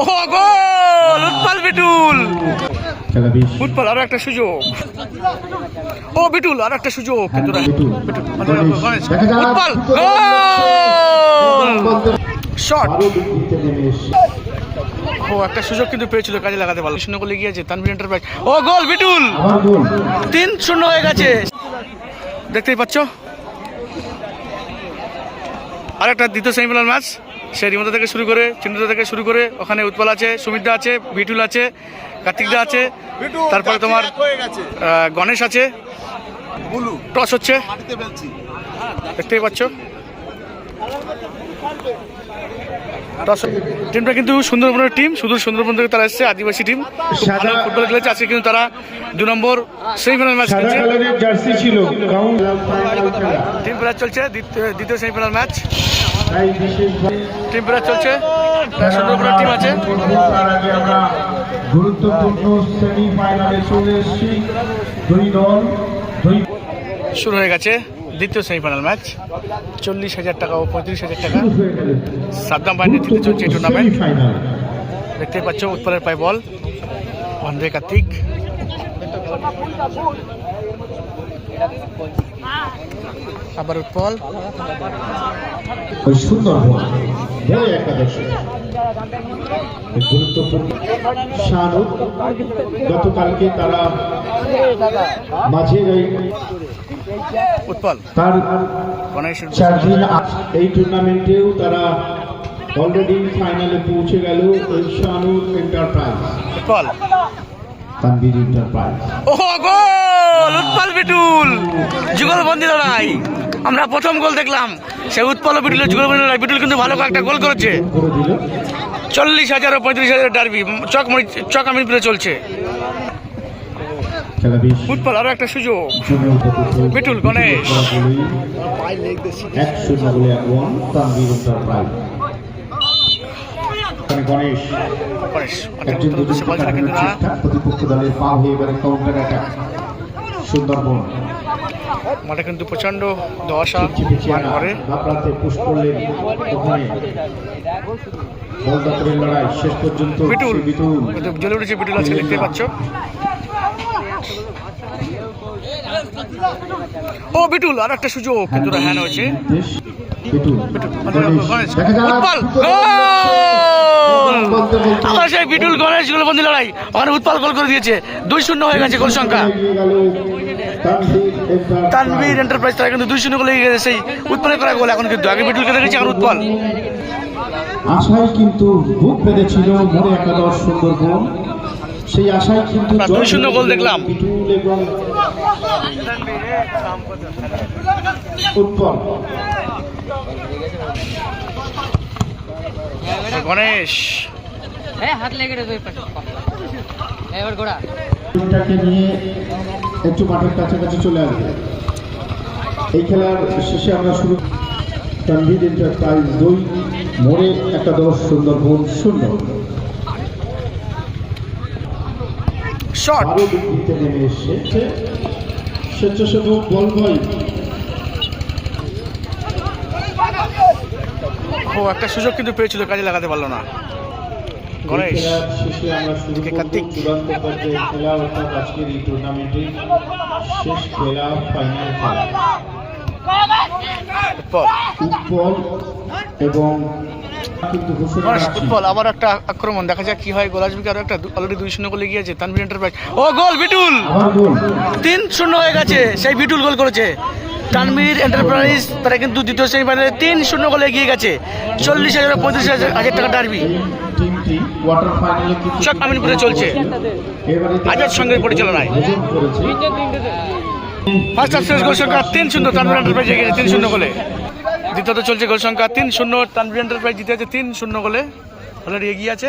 ও বিটুল! আরও একটা সুযোগ। ও বিটুল আরও একটা সুযোগ। কিন্তু শট নেমে এসে ও একটা সুযোগ কিন্তু পেয়েছিল কাজে লাগাতে পারল। শূন্য গোলে গিয়েছে তানভীর এন্টারপ্রাইজ ও গোল বিটুল! তিন শূন্য হয়ে গেছে। দেখতেই পাচ্ছ? আর একটা দ্বিতীয় সেমিফাইনাল ম্যাচ সে রিমতা থেকে শুরু করে চিন্তা থেকে শুরু করে ওখানে উৎপল আছে সুমিতদা আছে বিটুল আছে কার্তিকদা আছে তারপরে তোমার গণেশ আছে টস হচ্ছে। দেখতেই পাচ্ছ। টস টিমটা কিন্তু সুন্দরবনের টিম শুধু সুন্দরবন থেকে তারা এসেছে আদিবাসী টিম। ফুটবল খেলেছে আজকে কিন্তু তারা দু নম্বর সেমিফাইনাল ম্যাচ খেলছে। টিম প্লেয়ার চলছে দ্বিতীয়- দ্বিতীয় সেমিফাইনাল ম্যাচ প্লেয়ার চলছে? টিম আছে? গুরুত্বপূর্ণ সেমিফাইনালে চলে এসেছি। দুই দল দুই শুরু হয়ে গেছে দ্বিতীয় সেমিফাইনাল ম্যাচ চল্লিশ হাজার টাকা ও পঁয়ত্রিশ হাজার টাকা। সাদ্দাম বাহিনীর নেতৃত্বে চলছে এই টুর্নামেন্ট দেখতে পাচ্ছ উৎপলের পায় বল। বন্ধে কার্তিক আবার উৎপল সুন্দর বড় একাদশে। গুরুত্বপূর্ণ শাহরুখ গতকালকে তারা মাঝের ওই উৎপল। তার চার দিন এই টুর্নামেন্টেও তারা অলরেডি ফাইনালে পৌঁছে গেল ওই শাহরুখ এন্টারপ্রাইজ উৎপল। তানবীর এন্টারপ্রাইজ ও গোল! উৎপল বিটুল। যুগলবন্দি লড়াই। আমরা প্রথম গোল দেখলাম। সে উৎপল বিটুলের যুগলবন্দি লড়াই। বিটুল কিন্তু ভালো একটা গোল করেছে। চল্লিশ হাজার ও পঁয়ত্রিশ হাজার ডারবি। চক চক আমিরপুরে চলছে। উৎপল আরও একটা সুযোগ। বিটুল, গণেশ। গণেশ গণেশ একজন দুজন সে বল ছাড়া কিন্তু না চেষ্টা প্রতিপক্ষ দলের পা হয়ে এবারে কাউন্টার অ্যাটাক সুন্দরবন। মাঠে কিন্তু প্রচণ্ড দশা মান করে করলেন ওখানে লড়াই শেষ পর্যন্ত বিটুল। বিটুল। জ্বলে উঠেছে বিটুল আজকে দেখতে পাচ্ছ? ও বিটুল আর একটা সুযোগ কিন্তু হ্যান হয়েছে। নির্দেশ, বিটুল। গণেশ। দেখা যাক উৎপল গোল বলতে বলতে আবার সেই বিটুল গণেশ গোলবন্দি লড়াই। ওখানে উৎপল গোল করে দিয়েছে। দুই শূন্য হয়ে গেছে গোল সংখ্যা। তানভীর এন্টারপ্রাইজ। তারা কিন্তু দুই শূন্য গোলে গেছে। সেই উৎপলের করা গোল এখন কিন্তু। আগে বিটুলকে দেখেছি এখন উৎপল আশায় কিন্তু বুক বেঁধেছিল মোড়ে একাদশ সুন্দরবন সেই আশায় কিন্তু দুই শূন্য গোল দেখলাম। বিটুল এবং উৎপল গণেশ। হ্যাঁ হাত লেগে রে এবার গোড়া টিমটাকে নিয়ে একটু মাঠের কাছাকাছি চলে আসবে। এই খেলার শেষে আমরা শুরু তানভীর এন্টারপ্রাইজ দুই মোড়ে একাদশ সুন্দরবন শূন্য। শট আরও নেমে এসেছে। স্বেচ্ছাসেবক বল বয় ও, একটা সুযোগ কিন্তু পেয়েছিল, কাজে লাগাতে পারল না। গণেশ কার্তিক। খেলা আবার একটা আক্রমণ। দেখা যাক কি হয়। গোল আসবে আরও একটা অলরেডি দুই শূন্য গোলে গিয়েছে তানভীর এন্টারপ্রাইজ ও, গোল, বিটুল! তিন শূন্য হয়ে গেছে। সেই বিটুল গোল করেছে। তানভীর এন্টারপ্রাইজ তারা কিন্তু দ্বিতীয় সেমিফাইনালে তিন শূন্য গোলে এগিয়ে গেছে। চল্লিশ হাজার পঁয়ত্রিশ হাজার টাকা ডারবি চক আমিনপুরে চলছে। আজাদ সঙ্গের পরিচালনায়। ফার্স্ট হাফ শেষ, গোল সংখ্যা তিন শূন্য, তানভীর এন্টারপ্রাইজ এগিয়ে তিন শূন্য গোলে। দ্বিতীয়ত চলছে গোল সংখ্যা তিন শূন্য, তানভীর এন্টারপ্রাইজ জিতে আছে, তিন শূন্য গোলে। অলরেডি এগিয়ে আছে।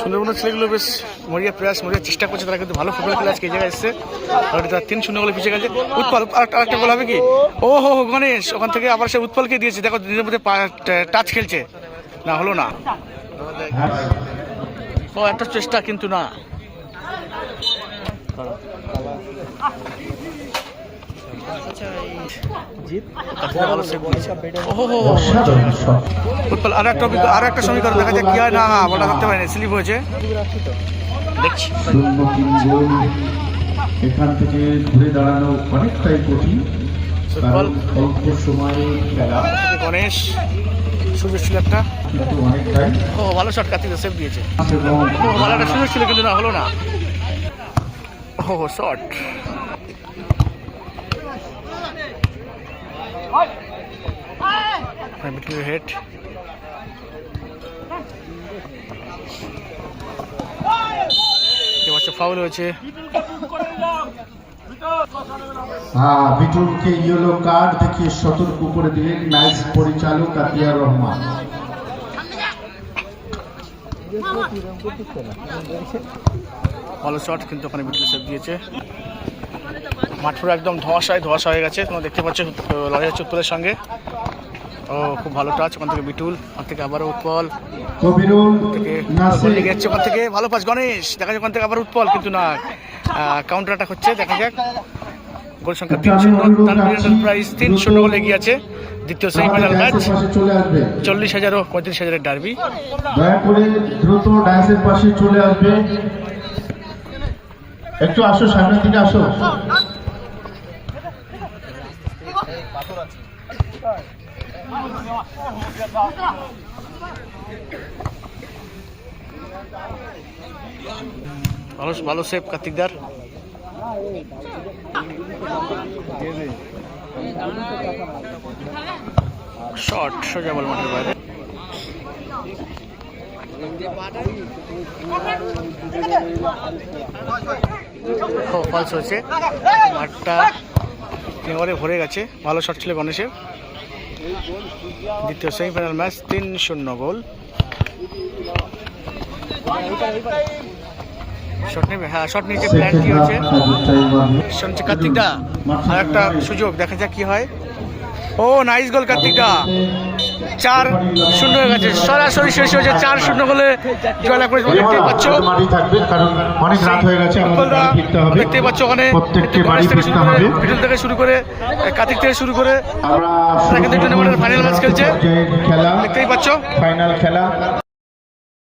সুন্দরবনের ছেলেগুলো বেশ মরিয়া প্রয়াস মরিয়া চেষ্টা করছে, তারা কিন্তু ভালো ফুটবল খেলে আজকে এই জায়গায় এসছে। অলরেডি তারা তিন শূন্য গোলে পিছিয়ে গেছে। উৎপল আরেকটা গোল হবে কি? ও হো হো, গণেশ, ওখান থেকে আবার সে উৎপলকে দিয়েছে। দেখো নিজের মধ্যে টাচ খেলছে। না, হলো না। ও, একটা চেষ্টা কিন্তু না। আর একটা আর একটা সমীকরণ দেখা যায় কি হয়। না হ্যাঁ বলটা ধরতে পারেনি স্লিপ হয়েছে। দেখছি। এখান থেকে ঘুরে দাঁড়ানো অনেকটাই কঠিন অল্প সময়ে খেলা। গণেশ সুযোগ ছিল একটা। ও ভালো শট কার্তিক সেভ দিয়েছে। ও ভালো একটা সুযোগ ছিল কিন্তু না হলো না। ও শট হেড ফাউল হয়েছে। হ্যাঁ বিটুলকে ইয়েলো কার্ড দেখিয়ে সতর্ক করে দিলেন ম্যাচ পরিচালক আতিয়ার রহমান। ভালো শট কিন্তু ওখানে বিটুল সেভ দিয়েছে। মাঠ পুরো একদম ধোয়াশায় ধোয়াশা হয়ে গেছে। তোমরা দেখতে পাচ্ছ লড়াই হচ্ছে সঙ্গে। ও খুব ভালো টাচ ওখান থেকে বিটুল ওখান থেকে আবারও উৎপল। থেকে ওখান থেকে। ভালো পাস গণেশ। দেখা যায় ওখান থেকে আবার উৎপল কিন্তু না। কাউন্টার অ্যাটাক হচ্ছে দেখা যাক। গোল সংখ্যা তিন শূন্য তানভীর এন্টারপ্রাইজ তিন শূন্য গোল এগিয়ে আছে। দ্বিতীয় সেমিফাইনাল ম্যাচ চল্লিশ হাজার ও পঁয়ত্রিশ হাজারের ডার্বি দয়া করে দ্রুত ডায়াসের পাশে চলে আসবে। একটু আসো সামনের দিকে আসো। ভালো ভালো সেভ কার্তিকদার। শট সোজা বল মাঠের বাইরে। ফলস হয়েছে। মাঠটা ভরে গেছে। ভালো শট ছিল গণেশের। দ্বিতীয় সেমিফাইনাল ম্যাচ তিন শূন্য গোল হ্যাঁ নিচে প্ল্যান কি হয়েছে? শুনছি কার্তিক আর একটা সুযোগ, দেখা যাক কি হয়। Oh nice goal Kartik da. চার শূন্য হয়ে গেছে। সরাসরি শেষ হয়েছে চার শূন্য হলে জয়লাভ করেছে। দেখতে পাচ্ছ অনেক রাত হয়ে গেছে দেখতেই পাচ্ছ ওখানে বাড়ি থেকে শুরু করে হবে। থেকে শুরু করে কার্তিক থেকে শুরু করে। কিন্তু টুর্নামেন্টের ফাইনাল ম্যাচ খেলছে। খেলা দেখতেই পাচ্ছ। ফাইনাল খেলা।